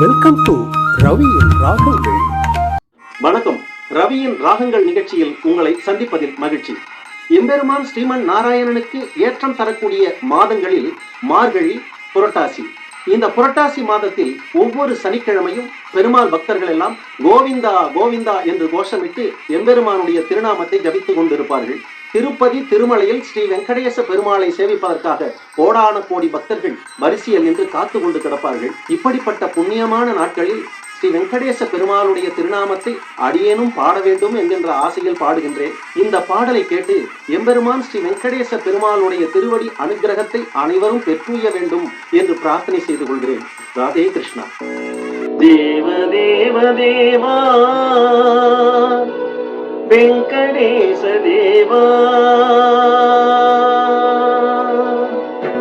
Welcome to ரவியின் ராகங்கள் வணக்கம். ரவியின் ராகங்கள் நிகழ்ச்சியில் உங்களை சந்திப்பதில் மகிழ்ச்சி. எம்பெருமான் ஸ்ரீமன் நாராயணனுக்கு ஏற்றம் தரக்கூடிய மாதங்களில் மார்கழி புரட்டாசி. இந்த புரட்டாசி மாதத்தில் ஒவ்வொரு சனிக்கிழமையும் பெருமாள் பக்தர்கள் எல்லாம் கோவிந்தா கோவிந்தா என்று கோஷமிட்டு எம்பெருமானுடைய திருநாமத்தை ஜபித்துக் கொண்டிருப்பார்கள். திருப்பதி திருமலையில் ஸ்ரீ வெங்கடேச பெருமாளை சேவிப்பதற்காக கோடான கோடி பக்தர்கள் வரிசையில் நின்று காத்து கொண்டு கிடப்பார்கள். இப்படிப்பட்ட புண்ணியமான நாட்களில் ஸ்ரீ வெங்கடேச பெருமாளுடைய திருநாமத்தை அடியேனும் பாட வேண்டும் என்கின்ற ஆசையில் பாடுகின்றேன். இந்த பாடலை கேட்டு எம்பெருமான் ஸ்ரீ வெங்கடேச பெருமாளுடைய திருவடி அனுக்கிரகத்தை அனைவரும் பெற்றுய வேண்டும் என்று பிரார்த்தனை செய்து கொள்கிறேன். ராதே கிருஷ்ணா. தேவ தேவ தேவா. வெங்கடேச தேவா.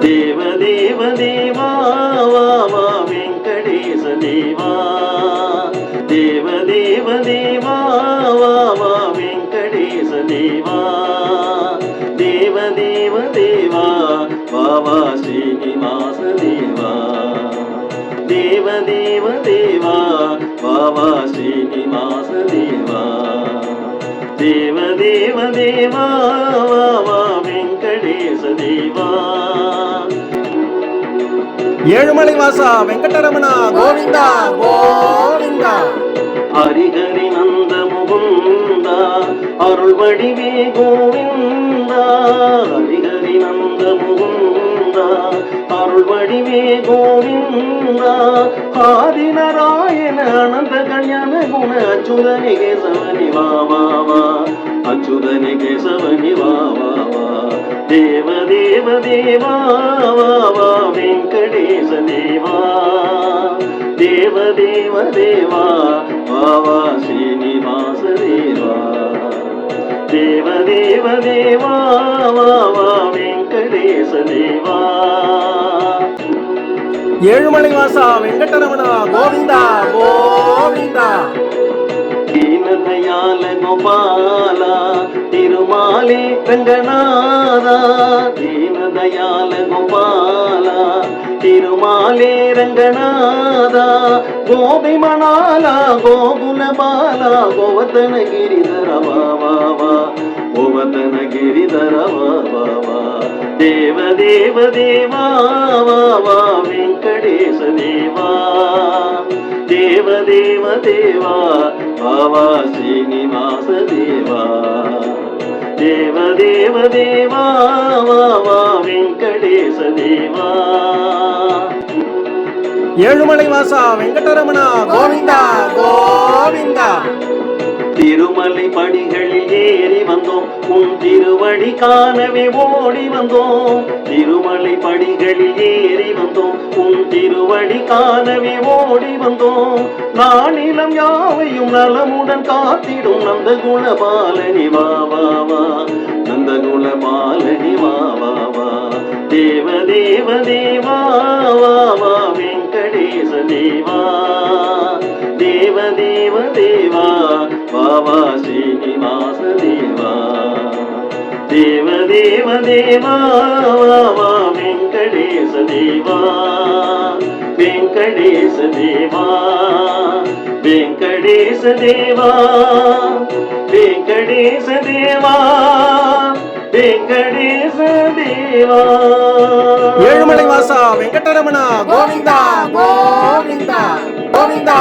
தேவ தேவ தேவா வா வெங்கடேச தேவா. தேவ தேவ தேவா வா வெங்கடேச தேவா. தேவ தேவ தேவா வா வா ஸ்ரீனிவாச தேவா. தேவ தேவ தேவா வா வா தேவ வெங்கடேச தேவா. ஏழுமலை வாசா வெங்கடரமணா கோவிந்தா கோவிந்தா. ஹரிஹரி நந்த முகுந்தா அருள் வடிவே கோவிந்தா. ஹரிஹரி நந்த முகுந்தா அருள் வடிவே கோவிந்தா. ஆதிநாராயண அனந்த கல்யாண குண அச்சுதனி கேசவனி வா வா வா. அச்சுதனி கேசவனி வா வா வா. தேவ தேவ தேவா வா வா. வெங்கடேச தேவா தேவ தேவ. தேவா வாவா ஸ்ரீனிவாச ஏழுமலை வாசா வெங்கடரமணா கோவிந்தா கோவிந்தா. தீனதயால கோபாலா திருமாலே ரங்கநாதா. தீனதயால கோபாலா తిరుమాలే రంగనాథ గోభిమణాల గోగుల బాల గోవర్ధన గిరిధర బాబా గోవర్ధన గిరిధర బాబా దేవ దేవ దేవా వెంకటేశ దేవా దేవ దేవ దేవా బాబా శ్రీనివాస దేవా దేవ దేవ దేవా వెంకటేశ దేవా. ஏழுமலை வாசா வெங்கடரமணா கோவிந்தா கோவிந்தா. திருமலை படிகளில் ஏறி வந்தோம். உன் திருவடி காணவே ஓடி வந்தோம். திருமலை படிகளில் ஏறி வந்தோம். உன் திருவடி காணவே ஓடி வந்தோம். நானிலம் யாவையும் நலமுடன் காத்திடும். நந்த குணபாலனி வா வா வா. நந்த குணபாலனி வா வா வா. தேவ தேவ தேவா தேவா தேவ தேவ தேவா பாவா ஸ்ரீனிவாச தேவா. தேவ தேவ தேவா வாவா வெங்கடேச தேவா. வெங்கடேச தேவா வெங்கடேச தேவா. வெங்கடேச தேவா வெங்கடேச தேவா. ஏழுமலை வாசா வெங்கடரமணா கோவிந்தா. கோவிந்தா